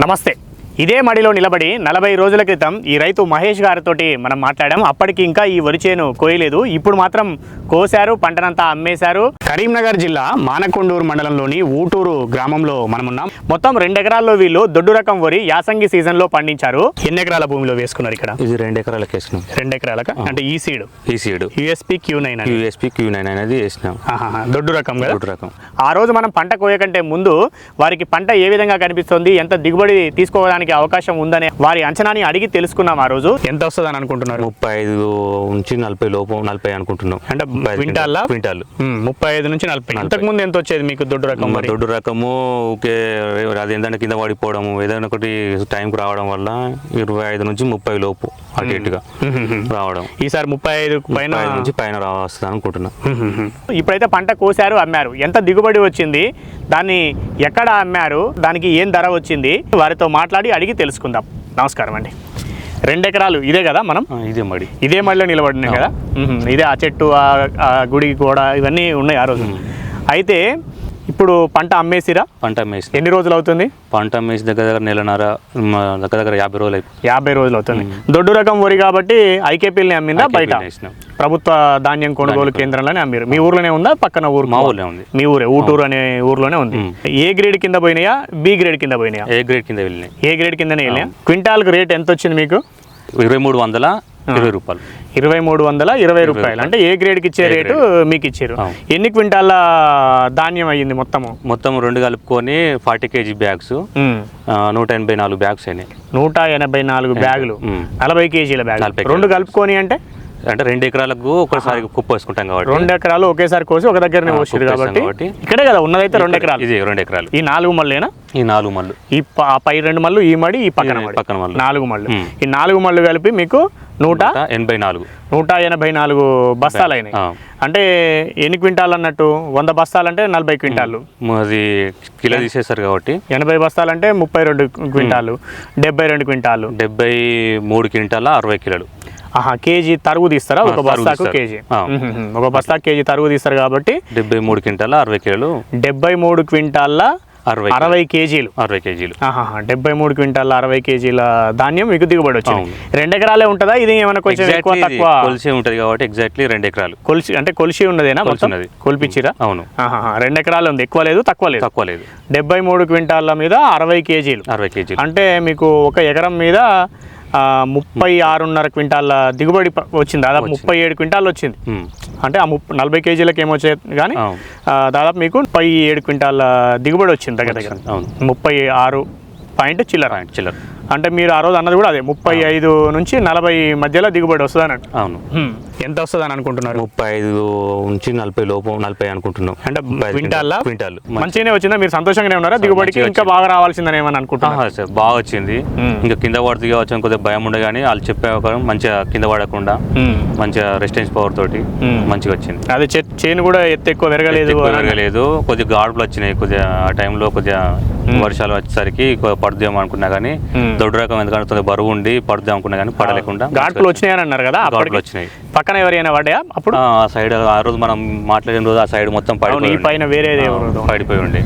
నమస్తే ఇదే మడిలో నిలబడి నలభై రోజుల క్రితం ఈ రైతు మహేష్ గారితోటి మనం మాట్లాడాం. అప్పటికి ఇంకా ఈ వరి చేను కోయలేదు. ఇప్పుడు మాత్రం కోశారు పంటనంతా అమ్మేశారు. కరీంనగర్ జిల్లా మానకొండూరు మండలంలోని ఊటూరు గ్రామంలో మనం ఉన్నాం. మొత్తం రెండు ఎకరాల్లో వీళ్ళు దొడ్డు రకం వరి యాసంగి సీజన్లో పండించారు. ఎన్ని ఎకరాల భూమిలో వేసుకున్నారు ఇక్కడ? ఇది రెండు ఎకరాలకు వేసినాం రెండు ఎకరాలక? అంటే ఈ సీడ్? ఈ seed. USP Q nine USP Q nine అనేది వేసినాం. దొడ్డు రకం కదా? ఒకటి రకం. ఆ రోజు మనం పంట కోయకంటే ముందు వారికి పంట ఏ విధంగా కనిపిస్తుంది ఎంత దిగుబడి తీసుకోవడానికి అవకాశం ఉందనే వారి అంచనాని అడిగి తెలుసుకున్నాం ఆ రోజు. ఎంత వస్తుందని అనుకుంటున్నారు? ముప్పై ఐదు నుంచి నలభై లోపు నలభై అనుకుంటున్నాం. అంటే? క్వింటాల్ ఉమ్, ముప్పై ఐదు నుంచి నలభై. ఇంతకు ముందు ఎంత వచ్చేది మీకు దొడ్డు రకం దొడ్డు రకము ఊకే అది ఏంటంటే కింద పడిపోవడం ఏదైనా ఒకటి టైంకి రావడం వల్ల ఇరవై ఐదు నుంచి ముప్పై లోపు అటు ఇటుగా రావడం. ఈసారి ముప్పై ఐదు పైన నుంచి పైన రావస్తుంది అనుకుంటున్నా. ఇప్పుడైతే పంట కోసారు అమ్మారు. ఎంత దిగుబడి వచ్చింది దాన్ని ఎక్కడ అమ్మారు దానికి ఏం ధర వచ్చింది వారితో మాట్లాడి అడిగి తెలుసుకుందాం. నమస్కారం అండి. రెండు ఎకరాలు ఇదే కదా మనం? ఇదే మడి. ఇదే మళ్ళీ నిలబడినాయి కదా. ఇదే ఆ చెట్టు ఆ ఆ గుడి కూడా ఇవన్నీ ఉన్నాయి ఆ రోజు. అయితే ఇప్పుడు పంట అమ్మేసిరా? పంట మేసి ఎన్ని రోజులు అవుతుంది? పంట మేసి దగ్గర దగ్గర నెలన్నర దగ్గర దగ్గర యాభై రోజులు అయిపోయింది యాభై రోజులు అవుతుంది. దొడ్డు రకం వరి కాబట్టి ఐకేపీలని అమ్మిందా బయట? ప్రభుత్వ ధాన్యం కొనుగోలు కేంద్రంలోనే అమ్మిరు మీ ఊర్లోనే ఉందా? పక్కన ఊరు మా ఊళ్ళో ఉంది. మీ ఊరే ఊటూరు అనే ఊర్లోనే ఉంది. ఏ గ్రేడ్ కింద పోయినాయా? బి గ్రేడ్ కింద పోయినాయా? ఏ గ్రేడ్ కింద వెళ్ళినాయి. ఏ గ్రేడ్ కిందనే వెళ్ళినాయా? క్వింటాల్కి రేట్ ఎంత వచ్చింది మీకు? ఇరవై మూడు వందల ఇరవై రూపాయలు. ఇరవై మూడు వందల ఇరవై రూపాయలు. అంటే ఏ గ్రేడ్కి ఇచ్చే రేటు మీకు ఇచ్చారు. ఎన్ని క్వింటాల ధాన్యం అయ్యింది మొత్తము? మొత్తం రెండు కలుపుకొని ఫార్టీ కేజీ బ్యాగ్స్. నూట ఎనభై నాలుగు బ్యాగ్స్ అయినాయి. నూట ఎనభై నాలుగు బ్యాగులు. నలభై కేజీల బ్యాగ్ రెండు కలుపుకొని అంటే? అంటే రెండు ఎకరాలకు ఒకసారి కుప్ప వేసుకుంటాం కాబట్టి. రెండు ఎకరాలు ఒకేసారి కోసి ఒక దగ్గరనే కుప్పేసాం కాబట్టి. ఇక్కడే కదా ఉన్నదైతే రెండు ఎకరాలు. ఇది రెండు ఎకరాలు. ఈ నాలుగు మళ్ళేనా? ఈ నాలుగు మళ్ళు. ఈ ప- రెండు మళ్ళు ఈ మడి ఈ పక్కన పక్కన మళ్ళు. నాలుగు మళ్ళు. ఈ నాలుగు మళ్ళు కలిపి మీకు నూట ఎనభై నాలుగు. నూట ఎనభై నాలుగు బస్తాలు అయినాయి. అంటే ఎన్ని క్వింటాలు అన్నట్టు? వంద బస్తాలు అంటే నలభై క్వింటాలు. అది కిలో తీసేస్తారు కాబట్టి. ఎనభై బస్తాలు అంటే ముప్పై రెండు క్వింటాలు. డెబ్బై రెండు క్వింటాలు. డెబ్బై మూడు క్వింటాల అరవై కిలోలు. ఆహా కేజీ తరుగు తీస్తారా? ఒక బస్తాకు. కేజీ. ఒక బస్తా కేజీ తరుగు తీస్తారు కాబట్టి డెబ్బై మూడు క్వింటాల అరవై కిలోలు. డెబ్బై మూడు క్వింటాల్ల అరవై అరవై కేజీలు. అరవై కేజీలు. డెబ్బై మూడు క్వింటాల అరవై కేజీల ధాన్యం మీకు దిగుబడి వచ్చింది. రెండు ఎకరాలే ఉంటుందా? ఇది ఏమైనా కొంచెం ఎక్కువ తక్కువ? కొలిసి ఉంటది కాబట్టి ఎగ్జాక్ట్లీ రెండు ఎకరాలు కొలిసి అంటే కొలిసి ఉన్నదేనా ఉన్నది. కొలిపిచ్చిరా? అవును. రెండు ఎకరాలు ఉంది. ఎక్కువ లేదు తక్కువ లేదు. తక్కువ లేదు. డెబ్బై మూడు క్వింటాల మీద అరవై కేజీలు. అరవై కేజీలు. అంటే మీకు ఒక ఎకరం మీద ముప్పై ఆరున్నర క్వింటాల దిగుబడి వచ్చింది. దాదాపు ముప్పై ఏడు క్వింటాలు వచ్చింది. అంటే ఆ ముప్పై నలభై కేజీలకు ఏమొచ్చేది కానీ దాదాపు మీకు ముప్పై ఏడు క్వింటాల దిగుబడి వచ్చింది దగ్గర దగ్గర. ముప్పై ఆరు పాయింట్ చిల్లర. పాయింట్ చిల్లర. అంటే మీరు ఆ రోజు అన్నది కూడా అదే. ముప్పై ఐదు నుంచి నలభై మధ్యలో దిగుబడి వస్తుంది అన్నట్టు అవును. ఎంత వస్తుంది అని అనుకుంటున్నారు? ముప్పై ఐదు నుంచి నలభై లోపు నలభై అనుకుంటున్నాం. అంటే క్వింటాల్లా? క్వింటాల్? మంచిగానే వచ్చిందా? మీరు సంతోషంగానే ఉన్నారా? దిగుబడికి ఇంకా బాగా రావాల్సిందని ఏమని అనుకుంటున్నారు? సార్ బాగా వచ్చింది. ఇంకా కింద పడుతుంది కావచ్చు అని కొద్దిగా భయం ఉండే కానీ వాళ్ళు చెప్పే ఒక మంచిగా కింద పడకుండా. మంచిగా రెసిస్టెన్స్ పవర్ తోటి. మంచిగా వచ్చింది. అదే చే- చేను కూడా ఎత్తు ఎక్కువ పెరగలేదు అని. పెరగలేదు. కొద్దిగా గాడుపులు వచ్చినాయి. కొద్దిగా ఆ టైంలో కొద్దిగా వర్షాలు వచ్చేసరికి పడుద్దాం అనుకున్నా కానీ. దొడ్డు రకం ఎందుకంటే బరువు ఉండి పడుద్దాం అనుకున్నా కానీ పడలేకుండా ఘాట్లు వచ్చినాయని అన్నారు కదా ఘాట్లు వచ్చినాయి. పక్కన ఎవరైనా పడ్డాయా అప్పుడు? ఆ సైడ్ ఆ రోజు మనం మాట్లాడిన రోజు ఆ సైడ్ మొత్తం పడిపోయి పైన. ఆ, పడిపోయి ఉండే.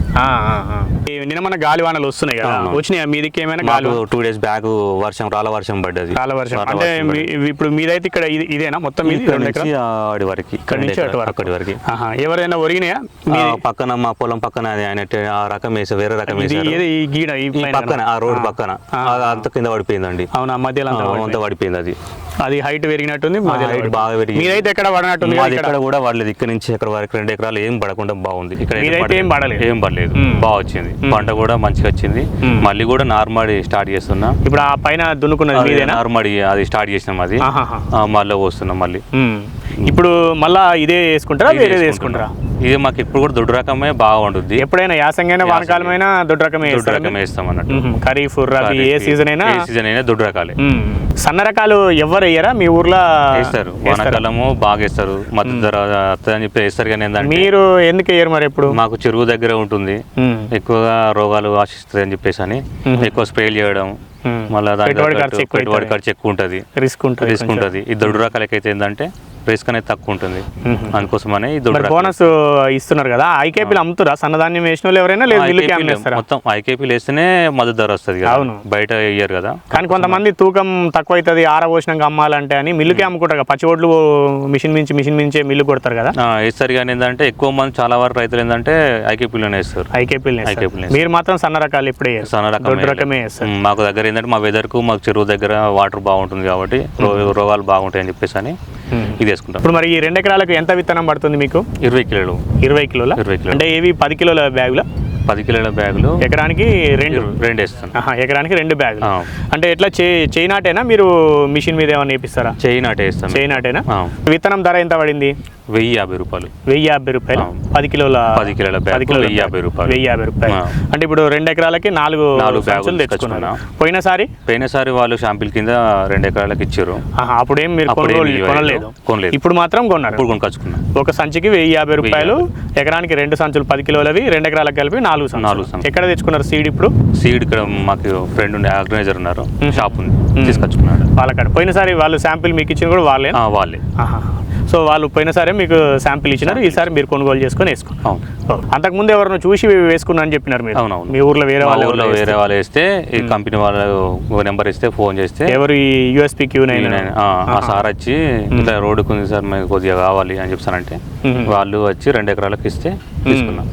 నిన్న మన గాలి వానలు వస్తున్నాయి కదా. వచ్చినాయా మీదికి ఏమైనా గాలి టూ డేస్ బ్యాక్ వర్షం రాళ్ళ వర్షం పడ్డది వర్షం రాళ్ళ అంటే వర్షం పడ్డది. ఇప్పుడు మీదైతే ఇక్కడ ఇది- ఇదేనా మొత్తం ఎకరాలు? ఆడి వరకు ఇక్కడ నుంచి అటు వరకు. అక్కడి వరకు. ఎవరైనా ఒరిగినాయా పక్కన మా పొలం పక్కన అది ఆయన టే- ఆ రకం వేసారు వేరే రకం ఏది ఈ గీడ పక్కన ఆ రోడ్ పక్కన అంత కింద పడిపోయిందండి అవునా మధ్యలో. అంతా పడిపోయింది అది అది హైట్ పెరిగినట్టుంది పడిపోయింది. బాగా పెరిగింది. మీదైతే ఎక్కడ పడినట్టుంది మాది ఇక్కడ? కూడా పడలేదు. ఇక్కడ నుంచి ఇక్కడ వరకు రెండు ఎకరాలు ఏం పడకుండా బాగుంది. ఇక్కడ ఏం పడలేదు. ఏం పడలేదు. బాగా వచ్చింది. పంట కూడా మంచిగా వచ్చింది. మళ్ళీ కూడా నార్మల్ స్టార్ట్ చేస్తున్నా. ఇప్పుడు ఆ పైన దున్నుకున్నది నార్మల్ అది స్టార్ట్ చేసినాం అది. మళ్ళీ వస్తున్నాం మళ్ళీ. ఇప్పుడు మళ్ళా ఇదే వేసుకుంటారా? వేసుకుంటున్నాం. వేసుకుంటారా? ఇది మాకు ఇప్పుడు కూడా దొడ్డు రకమే బాగా ఎప్పుడైనా యాసంగైనా వానకాలమైనా దొడ్డు రకమే దొడ్డు రకమే వేస్తాం అన్నట్టు. ఖరీఫ్ రబీ ఏ సీజన్ అయినా ఏ సీజన్ అయినా దొడ్డు రకాలే. సన్న రకాలు ఎవరు వేయరా? మీ ఊర్లో వేస్తారు? వానాకాలము బాగా వేస్తారు. మద్దతు ధర వస్తుందని చెప్పి వేస్తారు కానీ ఏంటంటే మీరు ఎందుకు వేయరు మరి ఎప్పుడు? మాకు చెరువు దగ్గర ఉంటుంది. ఎక్కువగా రోగాలు ఆశిస్తుంది అని చెప్పేసి అని ఎక్కువ స్ప్రేలు చేయడం. మళ్ళీ పెట్టుబడి. ఖర్చు ఎక్కువ ఉంటుంది. రిస్క్ ఉంటుంది రిస్క్ ఉంటుంది. ఈ దొడ్డు రకాలకైతే ఏంటంటే రిస్క్ అనేది తక్కువ ఉంటుంది. అందుకోసమని. బోనస్ ఇస్తున్నారు కదా ఐకేపీలు అమ్ముతురా సన్నధాన్యం వేసిన వాళ్ళు ఎవరైనా లేదు మొత్తం ఐకేపీలు వేస్తేనే మద్దతు ధర వస్తుంది అవును. బయట ఇయ్యరు కదా కానీ కొంతమంది తూకం తక్కువ అవుతుంది ఆరబోసినాక అమ్మాలంటే అని మిల్లుకే అమ్ముకుంటారు కదా పచ్చి ఒడ్లు మిషన్ మించి మిషన్ మించే మిల్లు కొడతారు కదా వేస్తారు కానీ ఏంటంటే ఎక్కువ మంది చాలా వరకు రైతులు ఏంటంటే ఐకేపీలోనే వేస్తారు ఐకేపీలు IKP మీరు మాత్రం సన్న రకాలు ఇప్పుడే. సన్న. రకమే మాకు దగ్గర ఏంటంటే మా వెదర్కు మాకు చెరువు దగ్గర వాటర్ బాగుంటుంది కాబట్టి రోగాలు బాగుంటాయని చెప్పేసి అని. ఇది వేసుకుంటాం. ఇప్పుడు మరి ఈ రెండు ఎకరాలకు ఎంత విత్తనం పడుతుంది మీకు? ఇరవై కిలోలు. ఇరవై కిలోల? ఇరవై కిలోలు. అంటే ఇవి పది కిలోల బ్యాగుల? పది కిలోల బ్యాగులు. ఎకరానికి రెండు. రెండు వేస్తాను ఎకరానికి రెండు బ్యాగులు. అంటే ఎట్లా చేయి నాటేనా? మీరు మిషన్ మీద ఏమైనా వేపిస్తారా? చేయి నాటే వేస్తాను. చేయి నాటేనా? విత్తనం ధర ఎంత పడింది? వెయ్యి యాభై రూపాయలు. వెయ్యి యాభై రూపాయలు. పది కిలోల పది కిలోల బ్యాగ్ కిలోల వెయ్యి యాభై రూపాయలు. వెయ్యి యాభై రూపాయలు. అంటే ఇప్పుడు రెండు ఎకరాలకి నాలుగు నాలుగు బ్యాగులు తెచ్చుకున్నారు. తెచ్చుకున్నా. పోయినసారి? పోయినసారి వాళ్ళు షాంపిల్ కింద రెండు ఎకరాలకు ఇచ్చారు. అప్పుడేం మీరు కొనుగోలు ఇవ్వలేదు. కొనలేదు? కొనలేదు. ఇప్పుడు మాత్రం కొన్నారు. ఇప్పుడు కొనుకొచ్చుకున్నాం. ఒక సంచికి వెయ్యి యాభై రూపాయలు ఎకరానికి రెండు సంచులు పది కిలోలవి రెండు ఎకరాలకు కలిపి నాలుగు నాలుగు సంచులు. ఎక్కడ తెచ్చుకున్నారు సీడ్ ఇప్పుడు? సీడ్ ఇక్కడ మాకు ఫ్రెండ్ ఉండే ఆర్గనైజర్ ఉన్నారు. షాప్ ఉంది. తీసుకొచ్చుకున్నాడు. వాళ్ళకాడ. పోయినసారి వాళ్ళు శాంపిల్ మీకు ఇచ్చిన కూడా వాళ్ళే? వాళ్ళే. సో వాళ్ళు పోయినసారి మీకు శాంపిల్ ఇచ్చినారు ఈసారి మీరు కొనుగోలు చేసుకొని వేసుకున్నారు అవును. అంతకుముందు ఎవరిని చూసి వేసుకున్నా అని చెప్పినారు మీరు. అవునవును. మీ ఊర్లో వేరే వాళ్ళు ఊర్లో వేరే వాళ్ళు వేస్తే ఈ కంపెనీ వాళ్ళు నెంబర్ ఇస్తే ఫోన్ చేస్తే ఎవరు ఈ యూఎస్పీ క్యూ నైన్ ఆ, సార్ వచ్చి ఇట్లా రోడ్డుకు ఉంది సార్ మీకు కొద్దిగా కావాలి అని చెప్పానంటే మ్మ్. వాళ్ళు వచ్చి రెండు ఎకరాలకు ఇస్తే తీసుకున్నాం.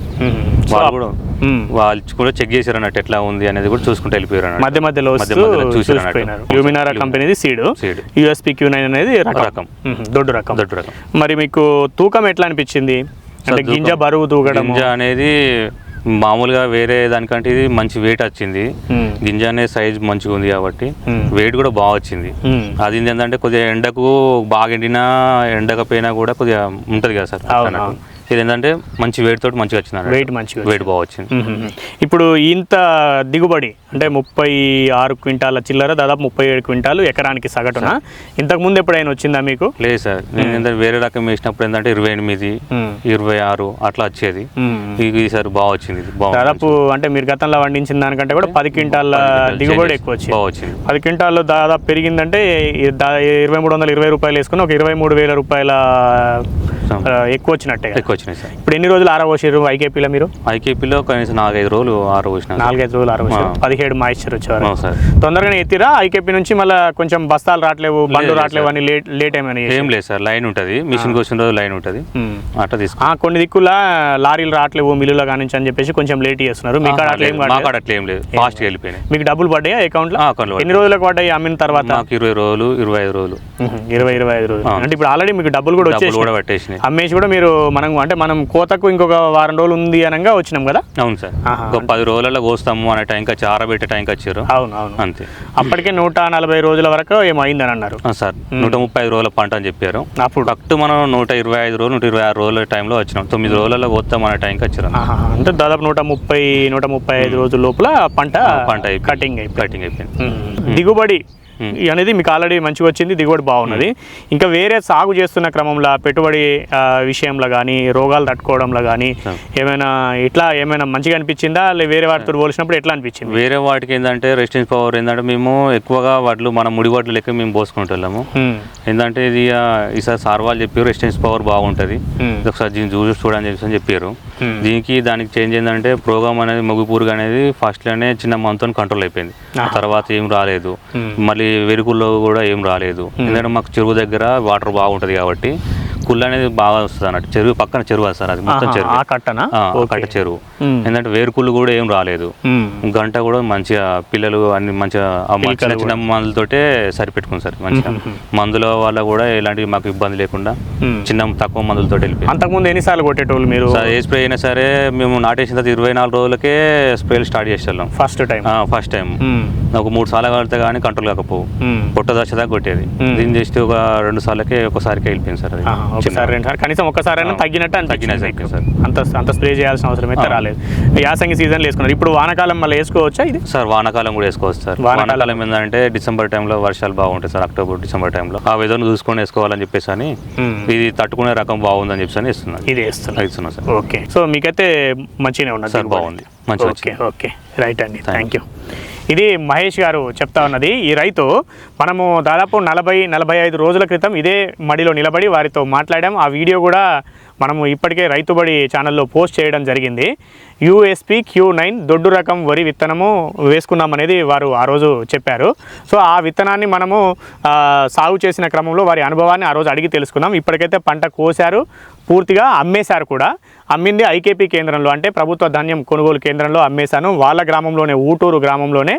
వాళ్ళు కూడా. వాళ్ళు కూడా చెక్ చేశారు అన్నట్టు ఎట్లా ఉంది అనేది కూడా చూసుకుంటూ వెళ్ళిపోయారు. మధ్య మధ్యలో యూమినారా కంపెనీది seed seed USP Q nine అనేది రకం. దొడ్డు రకం. దొడ్డు రకం. మరి మీకు తూకం ఎట్లా అనిపించింది? అంటే గింజ బరువు తూగడం గింజ అనేది మామూలుగా వేరే దానికంటే ఇది మంచి వెయిట్ వచ్చింది. గింజ అనే సైజ్ మంచిగా ఉంది కాబట్టి. వెయిట్ కూడా బాగా వచ్చింది. అది ఏంటంటే కొద్దిగా ఎండకు బాగా ఎండినా ఎండకపోయినా కూడా కొద్దిగా ఉంటుంది కదా సార్. ఇది ఏంటంటే మంచి వెయిట్ తోటి మంచిగా వచ్చింది. వెయిట్ మంచిగా వెయిట్ బాగా వచ్చింది. ఇప్పుడు ఇంత దిగుబడి అంటే ముప్పై ఆరు క్వింటాల చిల్లర దాదాపు ముప్పై ఏడు క్వింటాలు ఎకరానికి సగటున? ఇంతకు ముందు ఎప్పుడైనా వచ్చిందా మీకు? లేదు సార్. నేను వేరే రకం వేసినప్పుడు ఏంటంటే ఇరవై ఎనిమిది. ఇరవై ఆరు అట్లా వచ్చేది. ఈసారి బాగా వచ్చింది దాదాపు అంటే మీరు గతంలో పండించిన దానికంటే కూడా పది క్వింటాల దిగుబడి ఎక్కువ వచ్చింది. బాగా వచ్చింది. పది క్వింటాల్లో దాదాపు పెరిగిందంటే ఇరవై మూడు వందల ఇరవై రూపాయలు వేసుకుని ఒక ఇరవై మూడు వేల రూపాయల ఎక్కువ వచ్చినట్టే. ఎక్కువ వచ్చినాయి సార్. ఇప్పుడు ఎన్ని రోజులు ఆరబోసారు ఐకేపీలో మీరు? ఐకేపీలో కనీసం నాలుగైదు రోజులు ఆరు పోసిన నాలుగైదు రోజులు ఆరబోసారు ఆ. పదిహేడు మాయిశ్చర్ వచ్చేవారు. సార్. తొందరగానే ఎత్తిరా? ఐకేపీ నుంచి మళ్ళీ కొంచెం బస్తాలు రావట్లేవు బండ్లు రావట్లేవు. అని లేట్ లేట్ ఏమైనా? ఏం లేదు సార్. లైన్ ఉంటుంది. మిషన్ వచ్చిన రోజు లైన్ ఉంటుంది. అట్లా తీసుకో. ఆ, కొన్ని దిక్కుల లారీలు రావట్లేవు మిల్లులో కానించి అని చెప్పేసి కొంచెం లేట్ చేస్తున్నారు. మీ కాడ అట్లా ఏం లేదు ఫాస్ట్గా వెళ్ళిపోయినాయి. మీకు డబ్బులు పడ్డాయా అకౌంట్లో? ఎన్ని రోజులకు పడ్డాయి అమ్మిన తర్వాత? మాకు ఇరవై రోజులు ఇరవై ఐదు రోజులు. ఇరవై ఇరవై ఐదు రోజులు. అంటే ఇప్పుడు ఆల్రెడీ మీకు డబ్బులు కూడా వచ్చేసి కూడా పట్టేసినాయి అమ్మేసి కూడా మీరు మనం అంటే మనం కోతకు ఇంకొక వారం రోజులు ఉంది అనగా వచ్చినాం కదా? అవును సార్. ఒక పది రోజులలో కోస్తాము అనే టైంకి వచ్చి ఆరబెట్టే టైంకి వచ్చారు. అవును అవును. అంతే. అప్పటికే నూట నలభై రోజుల వరకు ఏమో అయిందని అన్నారు. సార్ నూట ముప్పై ఐదు రోజుల పంట అని చెప్పారు. అప్పుడు? కరెక్ట్ మనం నూట ఇరవై ఐదు రోజులు నూట ఇరవై ఆరు రోజుల టైంలో వచ్చినాం. తొమ్మిది రోజులలో కోస్తాం అనే టైంకి వచ్చారు. అంటే దాదాపు నూట ముప్పై నూట ముప్పై ఐదు రోజుల లోపల పంట పంట. కటింగ్ అయిపోయింది. కటింగ్ అయిపోయింది. దిగుబడి. అనేది మీకు ఆల్రెడీ మంచిగా వచ్చింది దిగుబడి బాగున్నది. ఇంకా వేరే సాగు చేస్తున్న క్రమంలో పెట్టుబడి విషయంలో కానీ రోగాలు తట్టుకోవడంలో కానీ. ఏమైనా ఇట్లా ఏమైనా మంచిగా అనిపించిందా? లే వేరే వాటితో పోల్చినప్పుడు ఎట్లా అనిపించింది? వేరే వాటికి ఏంటంటే రెసిస్టెన్స్ పవర్ ఏంటంటే మేము ఎక్కువగా వడ్లు మన ముడి వడ్లు లెక్క మేము పోసుకుంటాము. ఏంటంటే ఇది ఈసారి సార్ వాళ్ళు చెప్పారు రెసిస్టెన్స్ పవర్ బాగుంటుంది. ఒకసారి దీన్ని చూసి చూడని చెప్పేసి అని చెప్పారు. దీనికి దానికి చేంజ్ ఏంటంటే ప్రోగ్రామ్ అనేది మొగ్గుపూరుగా అనేది ఫస్ట్లోనే చిన్న మనతో కంట్రోల్ అయిపోయింది. ఆ తర్వాత ఏం రాలేదు. మళ్ళీ వెలుగుల్లో కూడా ఏం రాలేదు. ఎందుకంటే మాకు చెరువు దగ్గర వాటర్ బాగుంటుంది కాబట్టి కుళ్ళు అనేది బాగా వస్తుంది అన్నట్టు. చెరువు పక్కన చెరువు సార్ అది మొత్తం చెరువు. ఆ కట్టనా. కట్ట చెరువు. మ్మ్. ఏంటంటే వేరుకుళ్ళు కూడా ఏం రాలేదు. గంట కూడా మంచిగా పిల్లలు అన్ని మంచిగా చిన్న చిన్న మందులతోటే సరిపెట్టుకుంది సార్ మంచిగా. మందుల వల్ల కూడా ఎలాంటి మాకు ఇబ్బంది లేకుండా. చిన్న తక్కువ మందులతో వెళ్ళిపోయింది అంతకుముందు ఎన్నిసార్లు కొట్టేటోళ్ళు మీరు? సార్ ఏ స్ప్రే అయినా సరే మేము నాటేసిన తర్వాత ఇరవై నాలుగు రోజులకే స్ప్రేలు స్టార్ట్ చేసేళ్ళం ఫస్ట్ టైం. First time. ఒక మూడు సార్లు కడితే కానీ కంట్రోల్ కాకపోవు. పొట్ట దశ దాకా కొట్టేది. దీన్ని చేస్తే ఒక రెండు సార్లకే ఒకసారికి వెళ్ళిపోయింది సార్ అది. ఒకసారి రెండు సార్ కనీసం ఒక్కసారైనా తగ్గినట్టు తగ్గినట్టు మీకు. సార్. అంత అంత స్ప్రే చేయాల్సిన అవసరం అయితే. రాలేదు. యాసంగి సీజన్లో వేసుకున్నారు. ఇప్పుడు వానాకాలం మళ్ళీ వేసుకోవచ్చా ఇది? సార్ వానాకాలం కూడా వేసుకోవచ్చు సార్. వానాకాలం. ఏంటంటే డిసెంబర్ టైంలో వర్షాలు బాగుంటాయి సార్ అక్టోబర్ డిసెంబర్ టైంలో ఆ వెదర్ను చూసుకొని వేసుకోవాలని చెప్పేసి అని. ఇది తట్టుకునే రకం బాగుందని చెప్పేసి అని ఇస్తున్నాను ఇది ఇస్తున్నాను సార్. ఓకే. సో మీకైతే మంచిగానే ఉన్నది సార్. బాగుంది. మంచిగా ఓకే ఓకే. రైట్ అండి. థ్యాంక్ యూ ఇది మహేష్ గారు చెప్తా ఉన్నది. ఈ రైతు మనము దాదాపు నలభై నలభై ఐదు రోజుల క్రితం ఇదే మడిలో నిలబడి వారితో మాట్లాడాం. ఆ వీడియో కూడా మనము ఇప్పటికే రైతుబడి ఛానల్లో పోస్ట్ చేయడం జరిగింది. యూఎస్పి క్యూ నైన్ దొడ్డు రకం వరి విత్తనము వేసుకున్నామనేది వారు ఆ రోజు చెప్పారు. సో ఆ విత్తనాన్ని మనము సాగు చేసిన క్రమంలో వారి అనుభవాన్ని ఆ రోజు అడిగి తెలుసుకున్నాం ఇప్పటికైతే పంట కోశారు. పూర్తిగా అమ్మేశారు కూడా. అమ్మింది ఐకేపీ కేంద్రంలో అంటే ప్రభుత్వ ధాన్యం కొనుగోలు కేంద్రంలో అమ్మేశాను. వాళ్ళ గ్రామంలోనే ఊటూరు గ్రామంలోనే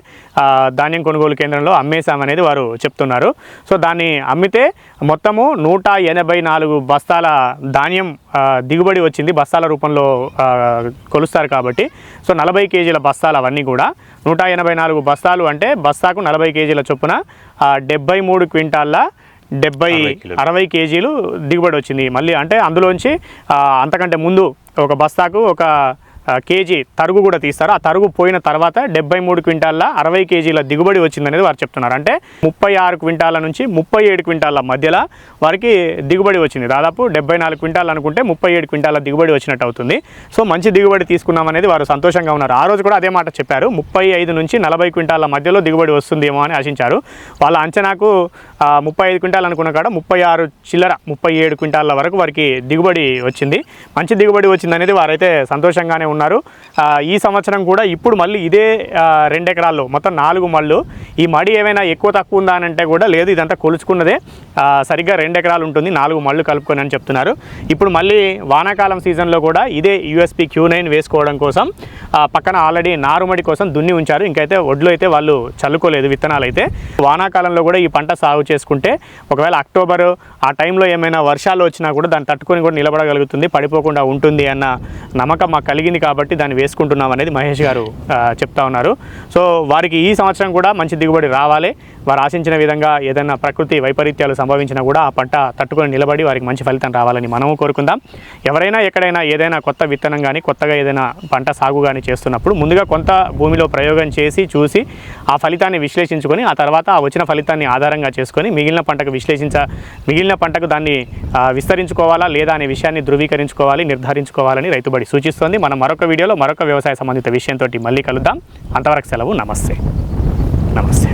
ధాన్యం కొనుగోలు కేంద్రంలో అమ్మేశామనేది వారు చెప్తున్నారు. సో దాన్ని అమ్మితే మొత్తము నూట ఎనభై నాలుగు బస్తాల ధాన్యం దిగుబడి వచ్చింది. బస్తాల రూపంలో కొలుస్తారు కాబట్టి. సో నలభై కేజీల బస్తాలు అవన్నీ కూడా. నూట ఎనభై నాలుగు బస్తాలు అంటే బస్తాకు నలభై కేజీల చొప్పున డెబ్బై మూడు క్వింటాల్ల డెబ్బై అరవై కేజీలు దిగుబడి వచ్చింది. మళ్ళీ అంటే అందులోంచి అంతకంటే ముందు ఒక బస్తాకు ఒక కేజీ తరుగు కూడా తీస్తారు. ఆ తరుగు పోయిన తర్వాత డెబ్బై మూడు క్వింటాల అరవై కేజీల దిగుబడి వచ్చిందనేది వారు చెప్తున్నారు. అంటే ముప్పై ఆరు క్వింటాల నుంచి ముప్పై ఏడు క్వింటాల మధ్యలో వారికి దిగుబడి వచ్చింది. దాదాపు డెబ్బై నాలుగు క్వింటాలు అనుకుంటే ముప్పై ఏడు క్వింటాల దిగుబడి వచ్చినట్టు అవుతుంది. సో మంచి దిగుబడి తీసుకున్నామనేది వారు సంతోషంగా ఉన్నారు. ఆ రోజు కూడా అదే మాట చెప్పారు. ముప్పై ఐదు నుంచి నలభై క్వింటాల మధ్యలో దిగుబడి వస్తుందేమో అని ఆశించారు. వాళ్ళ అంచనాకు ముప్పై ఐదు క్వింటాలు అనుకున్న కాడ ముప్పై ఆరు చిల్లర ముప్పై ఏడు క్వింటాల వరకు వారికి దిగుబడి వచ్చింది. మంచి దిగుబడి వచ్చిందనేది వారైతే సంతోషంగానే ఉన్నారు. ఈ సంవత్సరం కూడా ఇప్పుడు మళ్ళీ ఇదే రెండు ఎకరాల్లో మొత్తం నాలుగు మళ్ళు. ఈ మడి ఏమైనా ఎక్కువ తక్కువ ఉందా అని అంటే కూడా లేదు ఇదంతా కొలుచుకున్నదే. సరిగ్గా రెండు ఎకరాలు ఉంటుంది నాలుగు మళ్ళు కలుపుకొని అని చెప్తున్నారు. ఇప్పుడు మళ్ళీ వానాకాలం సీజన్లో కూడా ఇదే యూఎస్పి క్యూ నైన్ వేసుకోవడం కోసం పక్కన ఆల్రెడీ నారుమడి కోసం దున్ని ఉంచారు. ఇంకైతే ఒడ్లు అయితే వాళ్ళు చల్లుకోలేదు విత్తనాలు అయితే వానాకాలంలో కూడా ఈ పంట సాగు చేసుకుంటే ఒకవేళ అక్టోబర్ ఆ టైంలో ఏమైనా వర్షాలు వచ్చినా కూడా దాన్ని తట్టుకొని కూడా నిలబడగలుగుతుంది పడిపోకుండా ఉంటుంది అన్న నమ్మకం మాకు కలిగింది కాబట్టి దాన్ని వేసుకుంటున్నాం అనేది మహేష్ గారు చెప్తా ఉన్నారు. సో వారికి ఈ సంవత్సరం కూడా మంచి దిగుబడి రావాలి. వారు ఆశించిన విధంగా ఏదైనా ప్రకృతి వైపరీత్యాలు సంభవించినా కూడా ఆ పంట తట్టుకొని నిలబడి వారికి మంచి ఫలితం రావాలని మనము కోరుకుందాం. ఎవరైనా ఎక్కడైనా ఏదైనా కొత్త విత్తనం కానీ కొత్తగా ఏదైనా పంట సాగు కానీ చేస్తున్నప్పుడు ముందుగా కొంత భూమిలో ప్రయోగం చేసి చూసి ఆ ఫలితాన్ని విశ్లేషించుకొని ఆ తర్వాత ఆ వచ్చిన ఫలితాన్ని ఆధారంగా చేసుకొని మిగిలిన పంటకు విశ్లేషించ మిగిలిన పంటకు దాన్ని విస్తరించుకోవాలా లేదా అనే విషయాన్ని ధృవీకరించుకోవాలి నిర్ధారించుకోవాలని రైతుబడి సూచిస్తోంది. మనం మరొక వీడియోలో మరొక వ్యవసాయ సంబంధిత విషయంతో మళ్ళీ కలుద్దాం. అంతవరకు సెలవు. నమస్తే. నమస్తే.